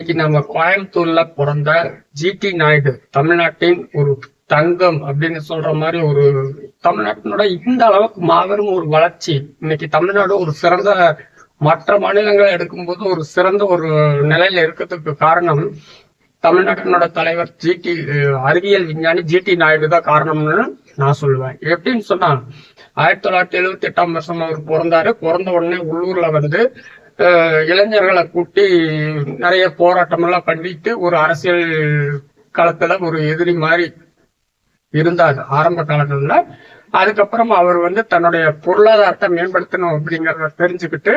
இன்னைக்கு நம்ம கோயம்புத்தூர்ல பிறந்த ஜி டி நாயுடு தமிழ்நாட்டின் ஒரு தங்கம் அப்படின்னு சொல்ற மாதிரி ஒரு தமிழ்நாட்டினோட இந்த அளவுக்கு மாபெரும் ஒரு வளர்ச்சி. இன்னைக்கு தமிழ்நாடு ஒரு சிறந்த மற்ற மாநிலங்களை எடுக்கும்போது ஒரு சிறந்த ஒரு நிலையில இருக்கிறதுக்கு காரணம் தமிழ்நாட்டினோட தலைவர் ஜி டி அறிவியல் விஞ்ஞானி ஜிடி நாயுடு தான் காரணம்னு நான் சொல்லுவேன். எப்படின்னு சொன்னா ஆயிரத்தி தொள்ளாயிரத்தி எழுபத்தி எட்டாம் வருஷம் அவர் பிறந்தாரு. பிறந்த உடனே உள்ளூர்ல வந்து இளைஞர்களை கூட்டி நிறைய போராட்டம் எல்லாம் பண்ணிட்டு ஒரு அரசியல் களத்துல ஒரு எதிரி மாதிரி இருந்தார். ஆரம்ப காலங்கள்ல. அதுக்கப்புறம் அவர் வந்து தன்னுடைய பொருளாதாரத்தை மேம்படுத்தணும் அப்படிங்கறத தெரிஞ்சுக்கிட்டு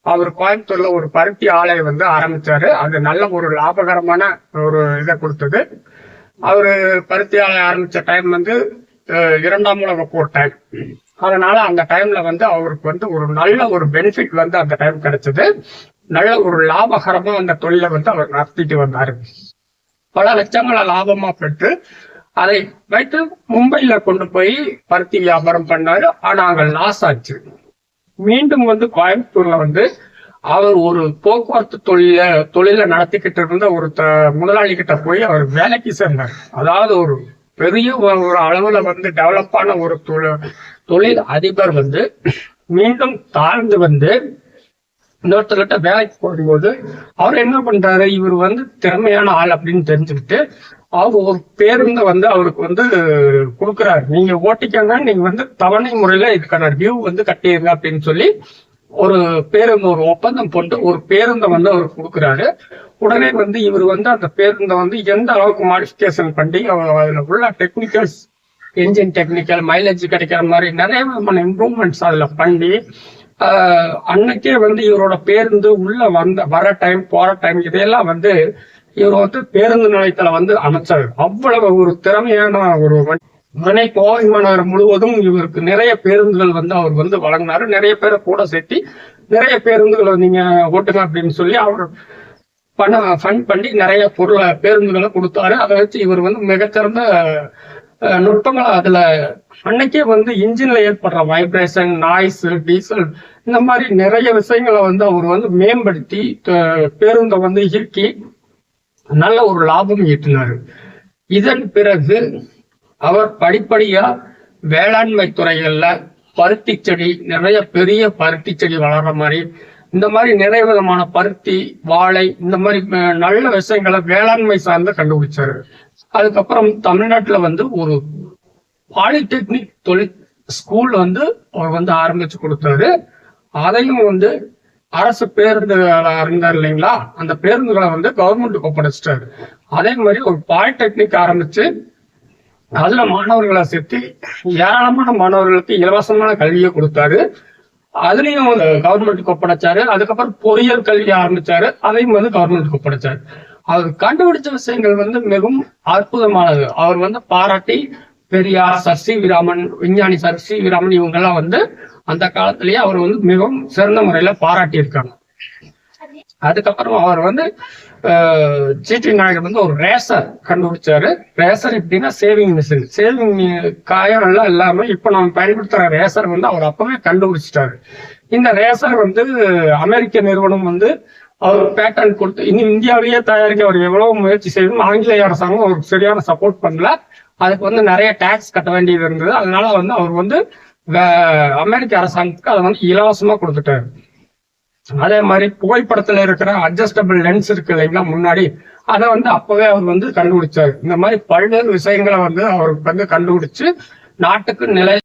அவர் கோயம்புத்தூர்ல ஒரு பருத்தி ஆலை வந்து ஆரம்பிச்சாரு. அது நல்ல ஒரு லாபகரமான ஒரு இதை கொடுத்தது. அவரு பருத்தி ஆலை ஆரம்பிச்ச டைம் வந்து இரண்டாம் உலக போர் டைம் அதனால அந்த டைம்ல வந்து அவருக்கு வந்து ஒரு நல்ல ஒரு பெனிஃபிட் வந்து அந்த டைம் கிடைச்சது. நல்ல ஒரு லாபகரமா அந்த தொழிலை வந்து அவர் நடத்திட்டு வந்தாரு. பல லட்சங்களை லாபமா பெற்று அதை வைத்து மும்பையில கொண்டு போய் பருத்தி வியாபாரம் பண்ணாரு. ஆனா அங்க லாஸ் ஆச்சு. மீண்டும் வந்து கோயம்புத்தூர்ல வந்து அவர் ஒரு போக்குவரத்து தொழில தொழில நடத்திக்கிட்டு இருந்த ஒரு முதலாளி கிட்ட போய் அவர் வேலைக்கு சேர்ந்தார். அதாவது ஒரு பெரிய ஒரு ஒரு அளவுல வந்து டெவலப்பான ஒரு தொழில் தொழில் அதிபர் வந்து மீண்டும் தாழ்ந்து வந்து இன்னொருத்தர்கிட்ட வேலைக்கு போகும்போது அவர் என்ன பண்றாரு? இவர் வந்து திறமையான ஆள் அப்படின்னு தெரிஞ்சுக்கிட்டு அவர் ஒரு பேருந்த வந்து அவருக்கு வந்து கொடுக்குறாரு. நீங்க ஓட்டிக்கங்க நீங்க வந்து தவணை முறையில இதுக்கான டியூ வந்து கட்டிடுங்க அப்படின்னு சொல்லி ஒரு பேருந்து ஒரு ஒப்பந்தம் போட்டு ஒரு பேருந்தை வந்து அவர் கொடுக்குறாரு. உடனே வந்து இவர் வந்து அந்த பேருந்தை வந்து எந்த அளவுக்கு மாடிஃபிகேஷன் பண்ணி அதில் அதுல உள்ள டெக்னிக்கல்ஸ் என்ஜின் டெக்னிக்கல் மைலேஜ் கிடைக்கிற மாதிரி நிறைய விதமான இம்ப்ரூவ்மெண்ட்ஸ் அதுல பண்ணி ஆஹ், அன்னைக்கே வந்து இவரோட பேருந்து உள்ள வந்த வர டைம் போற டைம் இதையெல்லாம் வந்து இவர் வந்து பேருந்து நிலையத்துல வந்து அமைச்சாரு. அவ்வளவு ஒரு திறமையான ஒரு மனை கோவை மாநகரம் முழுவதும் இவருக்கு நிறைய பேருந்துகள் வந்து அவர் வந்து வழங்கினாரு. நிறைய பேரை கூட சேர்த்தி நிறைய பேருந்துகளை நீங்க ஓட்டுங்க அப்படின்னு சொல்லி அவர் பணம் ஃபண்ட் பண்ணி நிறைய பொருளை பேருந்துகளை கொடுத்தாரு. அதை வச்சு இவர் வந்து மிகச்சிறந்த அஹ், நுட்பங்களை அதுல அன்னைக்கே வந்து இன்ஜின்ல ஏற்படுற வைப்ரேஷன் நாய்ஸ் டீசல் இந்த மாதிரி நிறைய விஷயங்களை வந்து அவர் வந்து மேம்படுத்தி பேருந்தை வந்து இயக்கி நல்ல ஒரு லாபம் ஈட்டினார். இதன் பிறகு அவர் படிப்படியா வேளாண்மை துறைகள்ல பருத்தி செடி நிறைய பெரிய பருத்தி செடி வளர்ற மாதிரி இந்த மாதிரி நிறைய விதமான பருத்தி வாழை இந்த மாதிரி நல்ல விஷயங்களை வேளாண்மை சார்ந்து கண்டுபிடிச்சாரு. அதுக்கப்புறம் தமிழ்நாட்டுல வந்து ஒரு பாலிடெக்னிக் தொழில் ஸ்கூல் வந்து அவர் வந்து ஆரம்பிச்சு கொடுத்தாரு. அதையும் வந்து அரசு பேருந்துகளை இருந்தார் இல்லைங்களா? அந்த பேருந்துகளை வந்து கவர்மெண்ட்டுக்கு ஒப்படைச்சிட்டாரு. அதே மாதிரி ஒரு பாலிடெக்னிக் ஆரம்பிச்சு அதுல மாணவர்களை சேர்த்து ஏராளமான மாணவர்களுக்கு இலவசமான கல்வியை கொடுத்தாரு. அதுலயும் கவர்மெண்ட்டுக்கு ஒப்படைச்சாரு. அதுக்கப்புறம் பொறியியல் கல்வி ஆரம்பிச்சாரு. அதையும் வந்து கவர்மெண்ட்டுக்கு ஒப்படைச்சாரு. அவர் கண்டுபிடிச்ச விஷயங்கள் வந்து மிகவும் அற்புதமானது. அவர் வந்து பாராட்டி பெரியார் சர் சி விராமன் விஞ்ஞானி சர் சி விராமன் இவங்க எல்லாம் வந்து அந்த காலத்திலேயே அவர் வந்து மிகவும் சிறந்த முறையில பாராட்டி இருக்காங்க அதுக்கப்புறம் அவர் வந்து ஜிடி நாயகர் வந்து ஒரு ரேசர் கண்டுபிடிச்சாரு. ரேசர் எப்படின்னா சேவிங் மிஷின் சேவிங் காயம் எல்லாம் இல்லாம இப்ப நம்ம பயன்படுத்துற ரேசர் வந்து அவர் அப்பவே கண்டுபிடிச்சிட்டாரு. இந்த ரேசர் வந்து அமெரிக்க நிறுவனம் வந்து அவர் பேட்டன் கொடுத்து இன்னும் இந்தியாவிலேயே தயாரிக்க அவர் எவ்வளவு முயற்சி செய்யணும் ஆங்கிலேய அரசாங்கம் அவருக்கு சரியான சப்போர்ட் பண்ணல. அதுக்கு வந்து நிறைய டாக்ஸ் கட்ட வேண்டியது இருந்தது. அதனால வந்து அவர் வந்து அமெரிக்க அரசாங்கத்துக்கு அதை வந்து இலவசமா கொடுத்துட்டாரு. அதே மாதிரி புகைப்படத்துல இருக்கிற அட்ஜஸ்டபிள் லென்ஸ் இருக்கு இல்லைங்களா முன்னாடி. அதை வந்து அப்பவே அவர் வந்து கண்டுபிடிச்சாரு. இந்த மாதிரி பல்வேறு விஷயங்களை வந்து அவருக்கு வந்து கண்டுபிடிச்சு நாட்டுக்கு நிலை